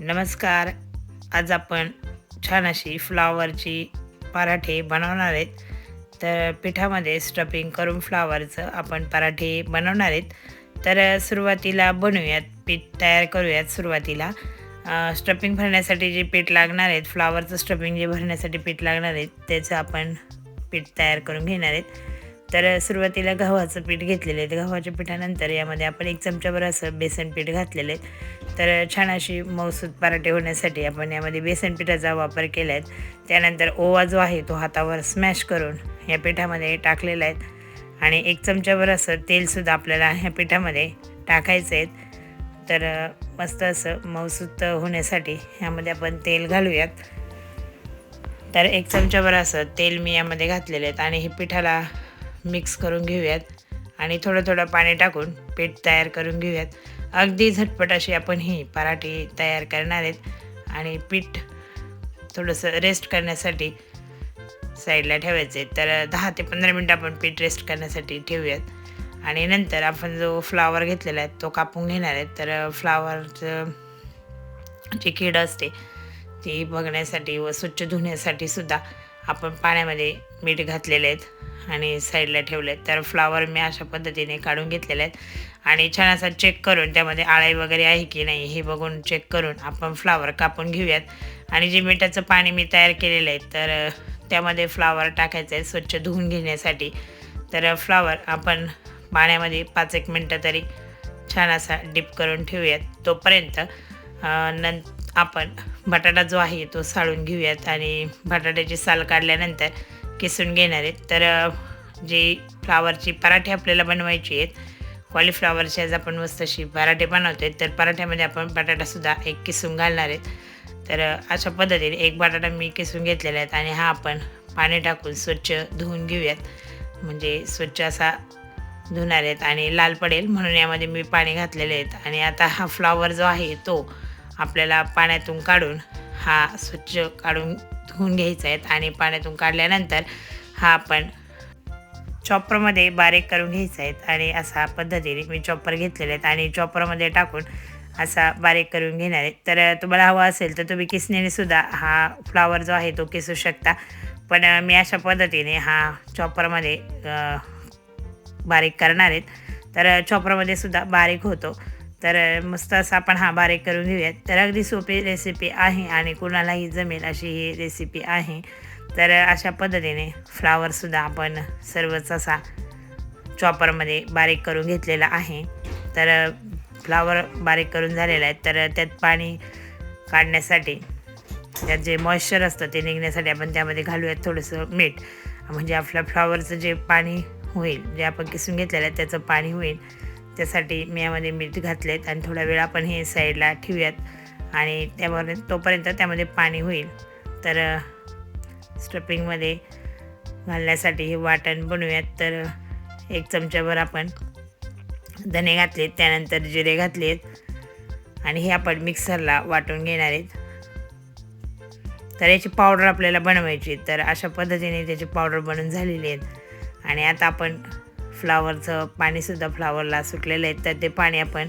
नमस्कार. आज आपण छान अशी फ्लावरची पराठे बनवणार आहेत. तर पिठामध्ये स्टफिंग करून फ्लावरचं आपण पराठे बनवणार आहेत. तर सुरुवातीला बनवूयात पीठ तयार करूयात सुरुवातीला. स्टफिंग भरण्यासाठी जे पीठ लागणार आहेत फ्लावरचं स्टफिंग जे भरण्यासाठी पीठ लागणार आहेत त्याचं आपण पीठ तयार करून घेणार आहेत. तर सुरुवातीला गव्हाचं पीठ घेतलेलं आहे. गव्हाच्या पिठानंतर यामध्ये आपण एक चमचाभर असं बेसन पीठ घातलेलं आहे. तर छान अशी मौसूद पराठे होण्यासाठी आपण यामध्ये बेसन पिठाचा वापर केला आहे. त्यानंतर ओवा जो आहे तो हातावर स्मॅश करून या पिठामध्ये टाकलेला आहे. आणि एक चमच्यावर असं तेलसुद्धा आपल्याला ह्या पिठामध्ये टाकायचं आहे. तर मस्त असं मौसूद होण्यासाठी ह्यामध्ये आपण तेल घालूयात. तर एक चमच्यावर असं तेल मी यामध्ये घातलेले आहेत आणि हे पिठाला मिक्स करून घेऊयात आणि थोडं थोडं पाणी टाकून पीठ तयार करून घेऊयात. अगदी झटपट अशी आपण ही पराठे तयार करणार आहेत. आणि पीठ थोडंसं रेस्ट करण्यासाठी साईडला ठेवायचे तर दहा ते पंधरा मिनटं आपण पीठ रेस्ट करण्यासाठी ठेवूयात. आणि नंतर आपण जो फ्लावर घेतलेला आहे तो कापून घेणार आहे. तर फ्लावरचं जी कीड असते ती बघण्यासाठी व स्वच्छ धुण्यासाठी सुद्धा आपण पाण्यामध्ये मीठ घातलेले आहेत आणि साईडला ठेवले आहेत तर फ्लावर मी अशा पद्धतीने काढून घेतलेले आहेत. आणि छान असा चेक करून त्यामध्ये आळाई वगैरे आहे की नाही हे बघून चेक करून आपण फ्लावर कापून घेऊयात. आणि जे मिठाचं पाणी मी तयार केलेलं आहे तर त्यामध्ये फ्लावर टाकायचं आहे स्वच्छ धुवून घेण्यासाठी. तर फ्लावर आपण पाण्यामध्ये पाच एक मिनटं तरी छान असा डिप करून ठेवूयात. तोपर्यंत नं आपण बटाटा जो आहे तो साळून घेऊयात. आणि बटाट्याची साल काढल्यानंतर किसून घेणार आहेत. तर जी फ्लावरची पराठे आपल्याला बनवायची आहेत कॉलीफ्लावरची आज आपण मस्त अशी पराठे बनवतो आहेत तर पराठ्यामध्ये आपण बटाटासुद्धा एक किसून घालणार आहेत. तर अशा पद्धतीने एक बटाटा मी किसून घेतलेला आहेत आणि हा आपण पाणी टाकून स्वच्छ धुवून घेऊयात. म्हणजे स्वच्छ असा धुणार आहेत आणि लाल पडेल म्हणून यामध्ये मी पाणी घातलेले आहेत आणि आता हा फ्लावर जो आहे तो आपल्याला पाण्यातून काढून हा स्वच्छ काढून धुवून घ्यायचा आहेत आणि पाण्यातून काढल्यानंतर हा आपण चॉपरमध्ये बारीक करून घ्यायचा आहेत आणि असा पद्धतीने मी चॉपर घेतलेले आहेत आणि चॉपरमध्ये टाकून असा बारीक करून घेणार आहे. तर तुम्हाला हवा असेल तर तुम्ही किसणीने सुद्धा हा फ्लावर जो आहे तो किसू शकता. पण मी अशा पद्धतीने हा चॉपरमध्ये बारीक करणार आहेत. तर चॉपरमध्ये सुद्धा बारीक होतो. तर मस्त असं आपण हा बारीक करून घेऊयात. तर अगदी सोपी रेसिपी आहे आणि कुणालाही जमेल अशी ही रेसिपी आहे. तर अशा पद्धतीने फ्लावरसुद्धा आपण सर्वच असा चॉपरमध्ये बारीक करून घेतलेला आहे. तर फ्लावर बारीक करून झालेला आहे. तर त्यात पाणी काढण्यासाठी त्यात जे मॉइश्चर असतं ते निघण्यासाठी आपण त्यामध्ये घालूयात थोडंसं मीठ. म्हणजे आपल्या फ्लावरचं जे पाणी होईल जे आपण किसून घेतलेलं आहे त्याचं पाणी होईल. त्यासाठी मी यामध्ये मीठ घातलेत आणि थोडा वेळ आपण हे साईडला ठेवूयात. आणि त्यावर तोपर्यंत त्यामध्ये पाणी होईल. तर स्टपिंगमध्ये घालण्यासाठी हे वाटण बनवूयात. तर एक चमच्याभर आपण धने घातलेत त्यानंतर जिरे घातलेत. आणि हे आपण मिक्सरला वाटून घेणार आहेत. तर याची पावडर आपल्याला बनवायची तर अशा पद्धतीने त्याची पावडर बनवून झालेली आहेत. आणि आता आपण फ्लावरचं पाणीसुद्धा फ्लावरला सुटलेलं आहे. तर ते पाणी आपण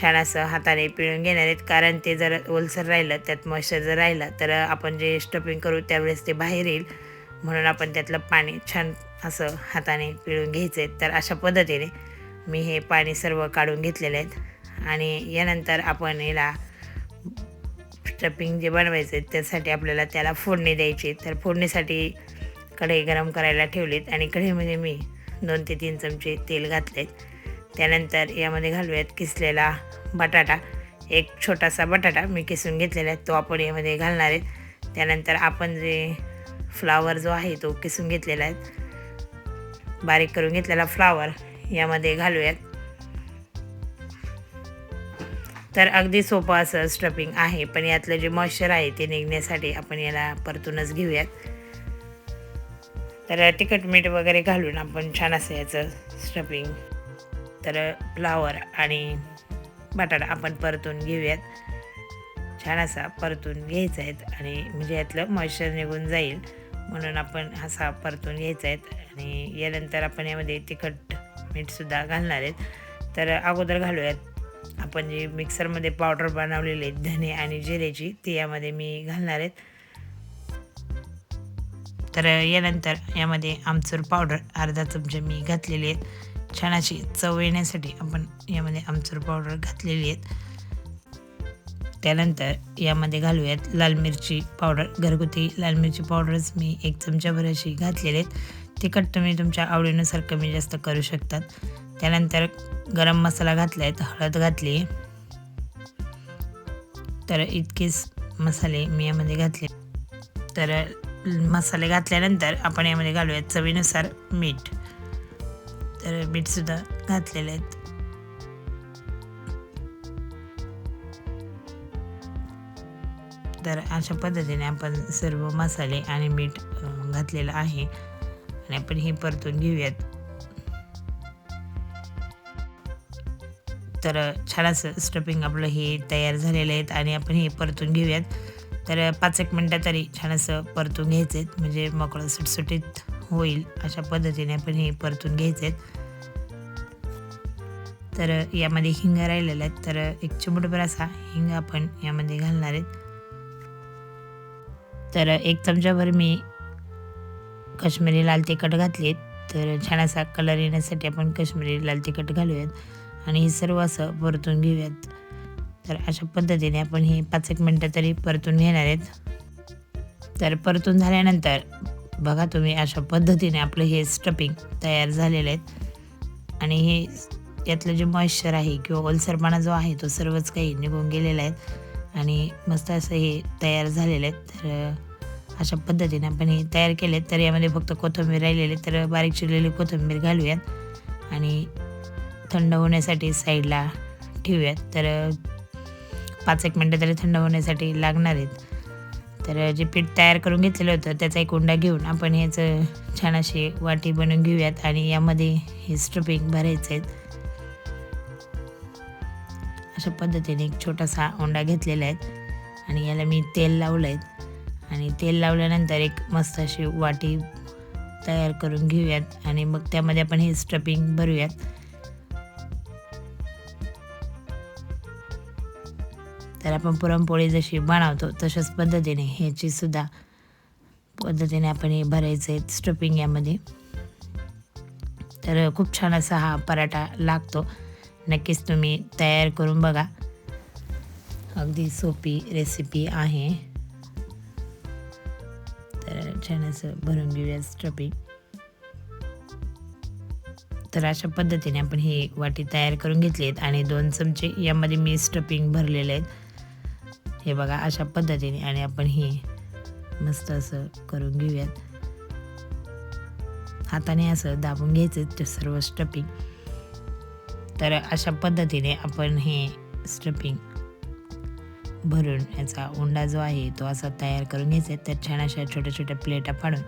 छान असं हाताने पिळून घेणार आहेत. कारण ते जर ओलसर राहिलं त्यात मॉइश्चर जर राहिलं तर आपण जे स्टफिंग करू त्यावेळेस ते बाहेर येईल. म्हणून आपण त्यातलं पाणी छान असं हाताने पिळून घ्यायचं आहे. तर अशा पद्धतीने मी हे पाणी सर्व काढून घेतलेले आहेत. आणि यानंतर आपण याला स्टफिंग जे बनवायचं आहे त्यासाठी आपल्याला त्याला फोडणी द्यायची तर फोडणीसाठी कढई गरम करायला ठेवलीत. आणि कढईमध्ये मी दोन ते तीन चमचे तेल घातलेत. त्यानंतर यामध्ये घालूयात किसलेला बटाटा. एक छोटासा बटाटा मी किसून घेतलेला आहे तो आपण यामध्ये घालणार आहेत त्यानंतर आपण जे फ्लावर जो आहे तो किसून घेतलेला आहे. बारीक करून घेतलेला फ्लावर यामध्ये घालूयात. तर अगदी सोपं असं स्टफिंग आहे पण यातलं जे मॉइश्चर आहे ते निघण्यासाठी आपण याला परतूनच घेऊयात. तर तिखट मीठ वगैरे घालून आपण छान असं याचं स्टफिंग तर फ्लावर आणि बटाटा आपण परतून घेऊयात. छान असा परतून घ्यायचा आहेत आणि म्हणजे यातलं मॉइश्चर निघून जाईल. म्हणून आपण असा परतून घ्यायचा आहेत आणि यानंतर आपण यामध्ये तिखट मीठसुद्धा घालणार आहेत तर अगोदर घालूयात. आपण जे मिक्सरमध्ये पावडर बनवलेली आहे धने आणि जिरेची ती यामध्ये मी घालणार आहेत तर यानंतर यामध्ये आमचूर पावडर अर्धा चमचे मी घातलेली आहेत. छान अशी चव येण्यासाठी आपण यामध्ये आमचूर पावडर घातलेली आहेत. त्यानंतर यामध्ये घालूयात लाल मिरची पावडर घरगुती लाल मिरची पावडरच मी एक चमच्याभर अशी घातलेली आहेत. तिखट तुम्ही तुमच्या आवडीनुसार कमी जास्त करू शकतात. त्यानंतर गरम मसाला घातला आहे हळद घातली. तर इतकेच मसाले मी यामध्ये घातले. तर मसाले घातल्यानंतर आपण यामध्ये घालूयात चवीनुसार मीठ. तर मीठसुद्धा घातलेले आहेत तर अशा पद्धतीने आपण सर्व मसाले आणि मीठ घातलेलं आहे. आणि आपण हे परतून घेऊयात. तर छान असं स्टफिंग आपलं हे तयार झालेलं आहेत आणि आपण हे परतून घेऊयात. तर पाच एक मिनटं तरी छान असं परतून घ्यायचे आहेत म्हणजे मोकळं सुटसुटीत होईल अशा पद्धतीने आपण हे परतून घ्यायचे आहेत तर यामध्ये हिंग राहिलेल्या आहेत. तर एक चिमूटभर असा हिंग आपण यामध्ये घालणार आहेत. तर एक चमचाभर मी काश्मीरी लाल तिखट घातली तर छान असा कलर येण्यासाठी आपण काश्मीरी लाल तिखट घालूयात. आणि हे सर्व असं परतून घेऊयात. तर अशा पद्धतीने आपण हे पाच एक मिनटं तरी परतून घेणार आहेत. तर परतून झाल्यानंतर बघा तुम्ही अशा पद्धतीने आपलं हे स्टपिंग तयार झालेलं आहेत आणि हे यातलं जे मॉइश्चर आहे किंवा ओलसरपणा जो आहे तो सर्वच काही निघून गेलेला आहे. आणि मस्त असं हे तयार झालेलं आहे. तर अशा पद्धतीने आपण हे तयार केले तर यामध्ये फक्त कोथिंबीर राहिलेले तर बारीक चिरलेली कोथिंबीर घालूयात. आणि थंड होण्यासाठी साईडला ठेवूयात. तर पाच एक मिनटं तरी थंड होण्यासाठी लागणार आहेत. तर जे पीठ तयार करून घेतलेलं होतं त्याचा एक उंडा घेऊन आपण ह्याचं छान अशी वाटी बनवून घेऊयात आणि यामध्ये हे स्ट्रपिंग भरायचं आहेत अशा पद्धतीने एक छोटासा ओंडा घेतलेला आहे आणि याला मी तेल लावलं आहे. आणि तेल लावल्यानंतर एक मस्त अशी वाटी तयार करून घेऊयात आणि मग त्यामध्ये आपण हे स्टपिंग भरूयात. तर आपण पुरणपोळी जशी बनवतो तशाच पद्धतीने ह्याची सुद्धा पद्धतीने आपण हे भरायचं आहे स्टफिंग यामध्ये. तर खूप छान असा हा पराठा लागतो. नक्कीच तुम्ही तयार करून बघा. अगदी सोपी रेसिपी आहे. तर छान असं भरून घेऊया स्टफिंग तर अशा पद्धतीने आपण ही वाटी तयार करून घेतली आहेत आणि दोन चमचे यामध्ये मी स्टफिंग भरलेले आहेत. हे बघा अशा पद्धतीने आणि आपण हे मस्त असं करून घेऊयात. हाताने असं दाबून घ्यायचं ते सर्व स्टफिंग तर अशा पद्धतीने आपण हे स्टफिंग भरून याचा उंडा जो आहे तो असा तयार करून घ्यायचा आहे. तर छान अशा छोट्या छोट्या प्लेटा पाडून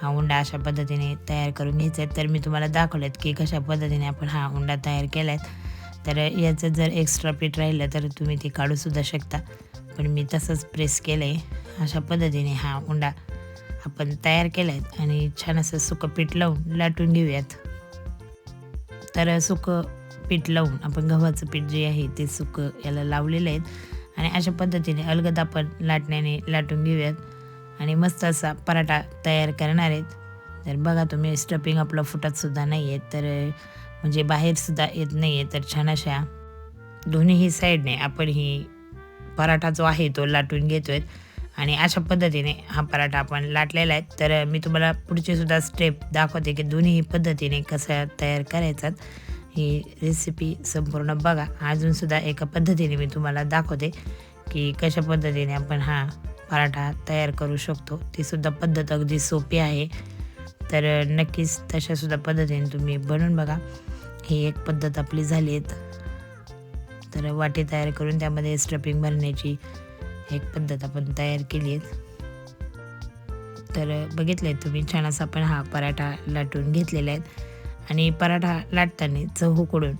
हा उंडा अशा पद्धतीने तयार करून घ्यायचा आहे. तर मी तुम्हाला दाखवलेत की कशा पद्धतीने आपण हा उंडा तयार केला आहे तर याचं जर एक्स्ट्रा पीठ राहिलं तर तुम्ही ते काढूसुद्धा शकता. पण मी तसंच प्रेस केलं आहे अशा पद्धतीने हा उंडा आपण तयार केला आहे आणि छान असं सुकं पीठ लावून लाटून घेऊयात. तर सुकं पीठ लावून आपण गव्हाचं पीठ जे आहे ते सुकं याला लावलेलं आहेत आणि अशा पद्धतीने अलगद आपण लाटण्याने लाटून घेऊयात. आणि मस्त असा पराठा तयार करणार आहेत. तर बघा तुम्ही स्टफिंग आपलं फुटतसुद्धा नाही आहे तर म्हणजे बाहेरसुद्धा येत नाही आहे तर छान अशा दोन्हीही साईडने आपण ही पराठा जो आहे तो लाटून घेतो आहे आणि अशा पद्धतीने हा पराठा आपण लाटलेला आहे. तर मी तुम्हाला पुढची सुद्धा स्टेप दाखवते की दोन्ही पद्धतीने कसं तयार करायचा. ही रेसिपी संपूर्ण बघा. अजूनसुद्धा एका पद्धतीने मी तुम्हाला दाखवते की कशा पद्धतीने आपण हा पराठा तयार करू शकतो. तीसुद्धा पद्धत अगदी सोपी आहे. तर नक्कीच तशासुद्धा पद्धतीने तुम्ही बनवून बघा. ही एक पद्धत आपली झाली आहे. तर वाटी तयार करून त्यामध्ये स्टफिंग भरण्याची एक पद्धत आपण तयार केली आहे. तर बघितलं आहे तुम्ही छान असा आपण हा पराठा लाटून घेतलेला आहे. आणि पराठा लाटताना चव उकडून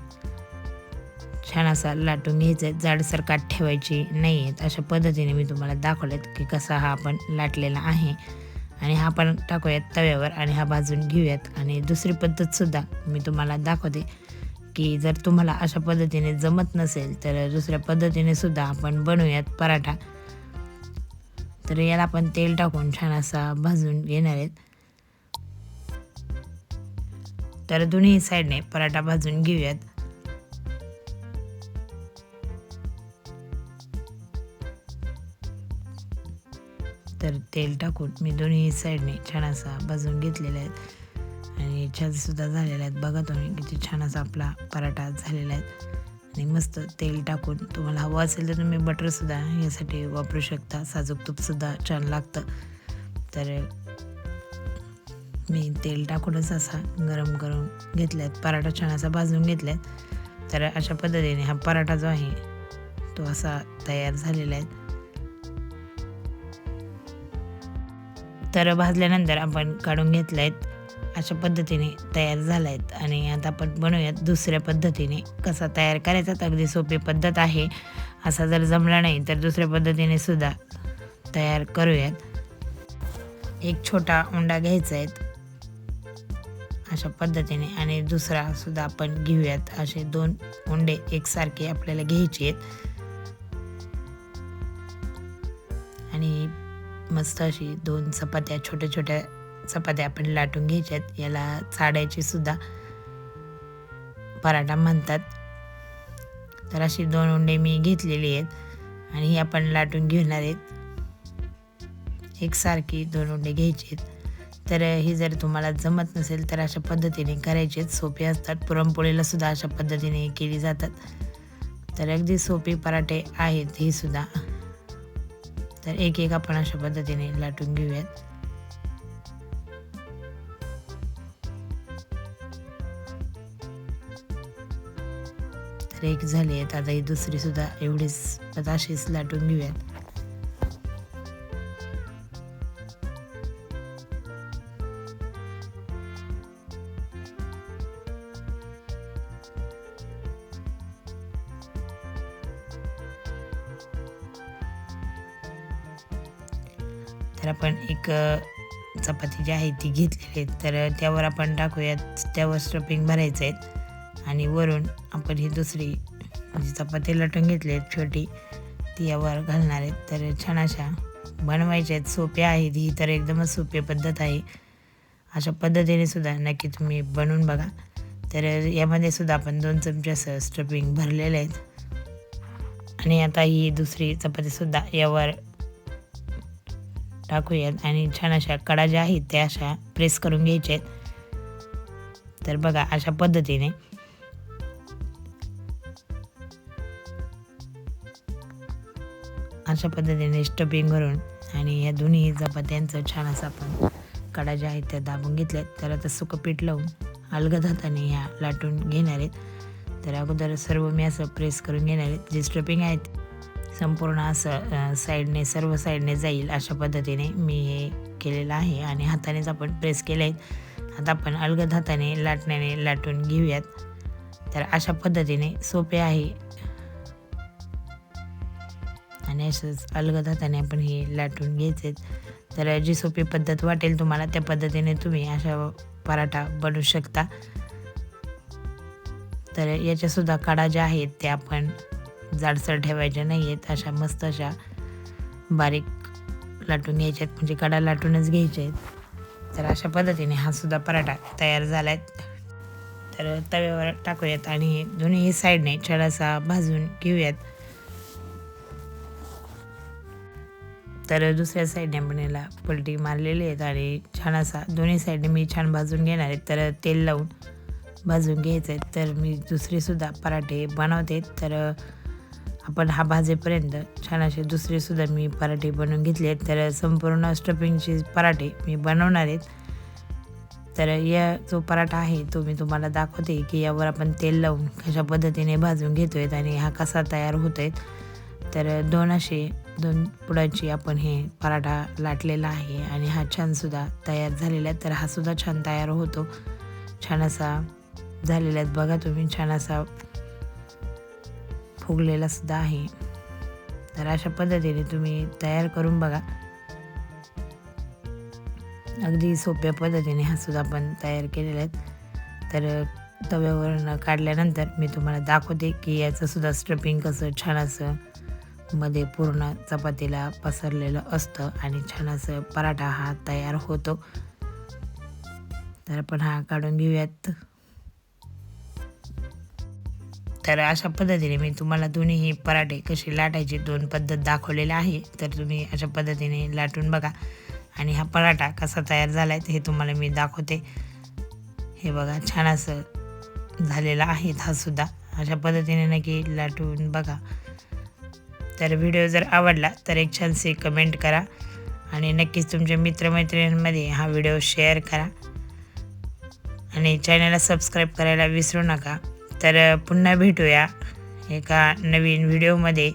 छान असा लाटून घ्यायचा आहे. जाडसर काठ ठेवायची नाही आहेत. अशा पद्धतीने मी तुम्हाला दाखवलेत की कसा हा आपण लाटलेला आहे. आणि हा आपण टाकूयात तव्यावर आणि हा भाजून घेऊयात. आणि दुसरी पद्धतसुद्धा मी तुम्हाला दाखवते. की जर तुम्हाला अशा पद्धतीने जमत नसेल तर दुसऱ्या पद्धतीने सुद्धा आपण बनवूयात पराठा. तर याला आपण तेल टाकून छान असा भाजून घेणार आहेत. तर दोन्ही साईडने पराठा भाजून घेऊयात. तर तेल टाकून मी दोन्ही साईडने छान असा भाजून घेतलेला आहे. भाज्यासुद्धा झालेल्या झालेला आहेत. बघा तुम्ही किती छान असा आपला पराठा झालेला आहे. आणि मस्त तेल टाकून तुम्हाला हवं असेल तर तुम्ही बटरसुद्धा यासाठी वापरू शकता. साजूक तूपसुद्धा छान लागतं. तर मी तेल टाकूनच असा गरम करून घेतला पराठा छान असा भाजून घेतला तर अशा पद्धतीने हा पराठा जो आहे तो असा तयार झालेला आहे. तर भाजल्यानंतर आपण काढून घेतला आहेत अशा पद्धतीने तयार झाला आहेत आणि आता आपण बनवूयात दुसऱ्या पद्धतीने कसा तयार करायचा तर अगदी सोपी पद्धत आहे. असा जर जमला नाही तर दुसऱ्या पद्धतीने सुद्धा तयार करूयात. एक छोटा उंडा घ्यायचा आहे. अशा पद्धतीने आणि दुसरा सुद्धा आपण घेऊयात. असे दोन उंडे एकसारखे आपल्याला घ्यायचे आहेत. आणि मस्त अशी दोन चपात्या छोट्या छोट्या चपात्या आपण लाटून घ्यायच्यात. याला चाड्याची सुद्धा पराठा म्हणतात. तर अशी दोन उंडे मी घेतलेली आहेत आणि ही आपण लाटून घेणार आहेत. एकसारखी दोन उंडे घ्यायचे आहेत. तर ही जर तुम्हाला जमत नसेल तर अशा पद्धतीने करायचे सोपे असतात. पुरणपोळीला सुद्धा अशा पद्धतीने केली जातात. तर अगदी सोपे पराठे आहेत हे सुद्धा. तर एक एक आपण अशा पद्धतीने लाटून घेऊयात. तर एक झाली आहेत. आता ही दुसरी सुद्धा एवढीच अशीच लाटून घेऊयात. तर आपण एक चपाती जी आहे ती घेतलेली आहे. तर त्यावर आपण टाकूयात. त्यावर स्टफिंग भरायचं आहे. आणि वरून आपण ही दुसरी जी चपाती लटून घेतली आहेत छोटी ती यावर घालणार आहेत तर छान अशा बनवायच्या आहेत. सोप्या आहेत. ही तर एकदमच सोपी पद्धत आहे. अशा पद्धतीने सुद्धा नक्की तुम्ही बनवून बघा. तर यामध्ये सुद्धा आपण दोन चमचे असं स्टफिंग भरलेले आहेत. आणि आता ही दुसरी चपातीसुद्धा यावर टाकूयात. आणि छान अशा कडा ज्या आहेत त्या अशा प्रेस करून घ्यायच्या आहेत. तर बघा अशा पद्धतीने अशा पद्धतीने स्टपिंग करून आणि या दोन्ही चपात्यांचं छान असं आपण कडा ज्या आहेत त्या दाबून घेतल्यात. तर आता सुकं पीठ लावून अलगद हाताने ह्या लाटून घेणार आहेत. तर अगोदर सर्व मी असं प्रेस करून घेणार आहेत. जे स्टपिंग आहेत संपूर्ण असं साईडने सर्व साईडने जाईल अशा पद्धतीने मी हे केलेलं आहे आणि हातानेच आपण प्रेस केले आहेत. आता आपण अलगद हाताने लाटण्याने लाटून घेऊयात. तर अशा पद्धतीने सोपे आहे आणि असंच अलगद हाताने आपण हे लाटून घ्यायचे तर जी सोपी पद्धत वाटेल तुम्हाला त्या पद्धतीने तुम्ही अशा पराठा बनवू शकता. तर याच्यासुद्धा काडा ज्या आहेत त्या आपण जाडसर ठेवायच्या नाही आहेत. अशा मस्त अशा बारीक लाटून घ्यायच्यात म्हणजे कडा लाटूनच घ्यायचे आहेत. तर अशा पद्धतीने हा सुद्धा पराठा तयार झाला आहे तर तव्यावर टाकूयात आणि दोन्ही साईडने छडासा भाजून घेऊयात. तर दुसऱ्या साईडने आपण याला पलटी मारलेली आहेत आणि छान असा दोन्ही साईडने मी छान भाजून घेणार आहे. तर तेल लावून भाजून घ्यायचं आहे. तर मी दुसरीसुद्धा पराठे बनवते. तर आपण हा भाजेपर्यंत छान असे दुसरेसुद्धा मी पराठे बनवून घेतले आहेत. तर संपूर्ण स्टफिंगचे पराठे मी बनवणार आहेत. तर या जो पराठा आहे तो मी तुम्हाला दाखवते की यावर आपण तेल लावून कशा पद्धतीने भाजून घेतो आहेत आणि हा कसा तयार होत आहे तर दोन असे दोन पुडाची आपण हे पराठा लाटलेला आहे आणि हा छानसुद्धा तयार झालेला आहे. तर हा सुद्धा छान तयार होतो. छान असा झालेला आहेत बघा तुम्ही छान असा फुगलेला सुद्धा आहे. तर अशा पद्धतीने तुम्ही तयार करून बघा. अगदी सोप्या पद्धतीने हा सुद्धा आपण तयार केलेला आहेत तर तव्यावरून काढल्यानंतर मी तुम्हाला दाखवते की याचं सुद्धा स्ट्रपिंग कसं छान असं मध्ये पूर्ण चपातीला पसरलेलं असतं आणि छान असं पराठा हा तयार होतो. तर आपण हा काढून घेऊयात. तर अशा पद्धतीने मी तुम्हाला दोन्हीही पराठे कसे लाटायचे दोन पद्धत दाखवलेल्या आहे. तर तुम्ही अशा पद्धतीने लाटून बघा. आणि हा पराठा कसा तयार झाला आहे हे तुम्हाला मी दाखवते. हे बघा छान असं झालेला आहे हा सुद्धा. अशा पद्धतीने नक्की लाटून बघा. तर व्हिडिओ जर आवडला तर एक छानशी कमेंट करा आणि नक्कीच तुमच्या मित्रमैत्रिणींमध्ये हा व्हिडिओ शेअर करा. आणि चॅनलला सबस्क्राईब करायला विसरू नका. तर पुन्हा भेटूया एका नवीन व्हिडिओमध्ये.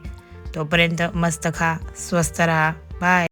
तोपर्यंत मस्त खा स्वस्त राहा. बाय